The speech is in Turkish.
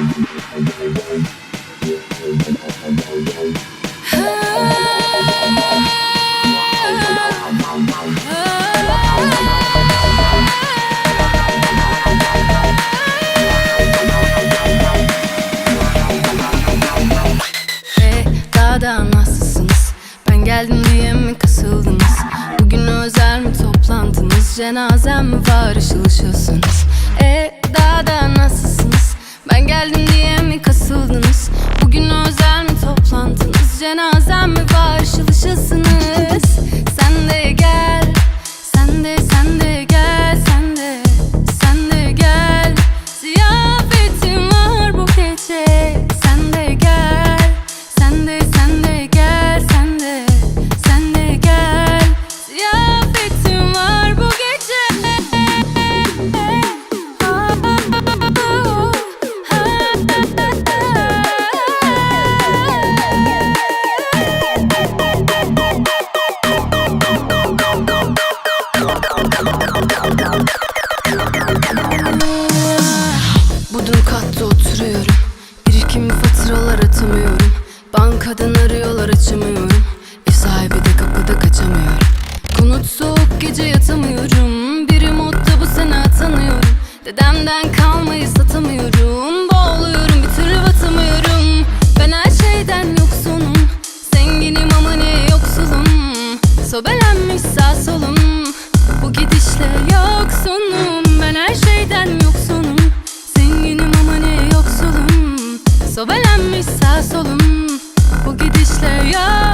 E daha da nasılsınız? Ben geldim diye mi kasıldınız? Bugün özel mi toplantınız? Cenazem mi var ışıl ışılsınız? Bankadan arıyorlar açamıyorum. Ev sahibi de kapıda kaçamıyorum. Konut soğuk gece yatamıyorum. Biri modda bu sene atanıyorum. Dedemden kalmayı satamıyorum. Boğuluyorum bir türlü batamıyorum. Ben her şeyden yoksunum. Zenginim ama ne yoksulum? Sobelenmiş sağ solum. Bu gidişle yoksunum. Ben her şeyden yoksunum. Zenginim ama ne yoksulum? Sobelenmiş sağ solum Bu gidişle